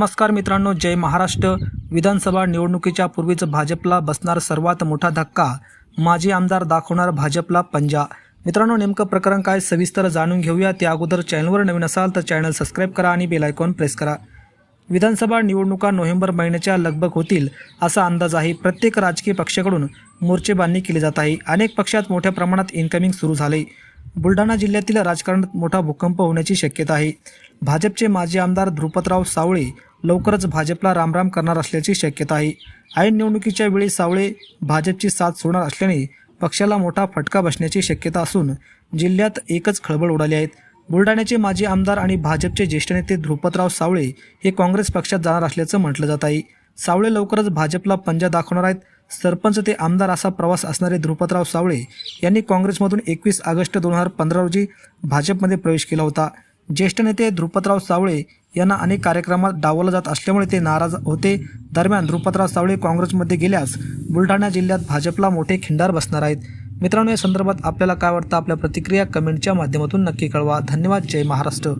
नमस्कार मित्रांनो जय महाराष्ट्र. विधानसभा निवडणुकीच्या पूर्वीच भाजपला बसणार सर्वात मोठा धक्का माजी आमदार दाखवणार भाजपला पंजा. मित्रांनो नेमकं प्रकरण काय सविस्तर जाणून घेऊया. त्या अगोदर चॅनलवर नवीन असाल तर चॅनल सबस्क्राईब करा आणि बेल आयकॉन प्रेस करा. विधानसभा निवडणुका नोव्हेंबर महिन्याच्या लगभग होतील असा अंदाज आहे. प्रत्येक राजकीय पक्षाकडून मोर्चेबांधणी केली जात आहे. अनेक पक्षात मोठ्या प्रमाणात इन्कमिंग सुरू झाले. बुलढाणा जिल्ह्यातील राजकारणात मोठा भूकंप होण्याची शक्यता आहे. भाजपचे माजी आमदार ध्रुपतराव सावळे लवकरच भाजपला रामराम करणार असल्याची शक्यता आहे. ऐन निवडणुकीच्या वेळी सावळे भाजपची साथ सोडणार असल्याने पक्षाला मोठा फटका बसण्याची शक्यता असून जिल्ह्यात एकच खळबळ उडाली आहेत बुलढाण्याचे माजी आमदार आणि भाजपचे ज्येष्ठ नेते ध्रुपतराव सावळे हे काँग्रेस पक्षात जाणार असल्याचं म्हटलं जात आहे. सावळे लवकरच भाजपला पंजा दाखवणार आहेत. सरपंच ते आमदार असा प्रवास असणारे ध्रुपतराव सावळे यांनी काँग्रेसमधून एकवीस ऑगस्ट दोन हजार पंधरा रोजी भाजपमध्ये प्रवेश केला होता. ज्येष्ठ नेते ध्रुपतराव सावळे यांना अनेक कार्यक्रमात डावलं जात असल्यामुळे ते नाराज होते. दरम्यान ध्रुपतराव सावळे काँग्रेसमध्ये गेल्यास बुलढाणा जिल्ह्यात भाजपला मोठे खिंडार बसणार आहेत. मित्रांनो या संदर्भात आपल्याला काय वाटतं? आपल्या प्रतिक्रिया कमेंटच्या माध्यमातून नक्की कळवा. धन्यवाद. जय महाराष्ट्र.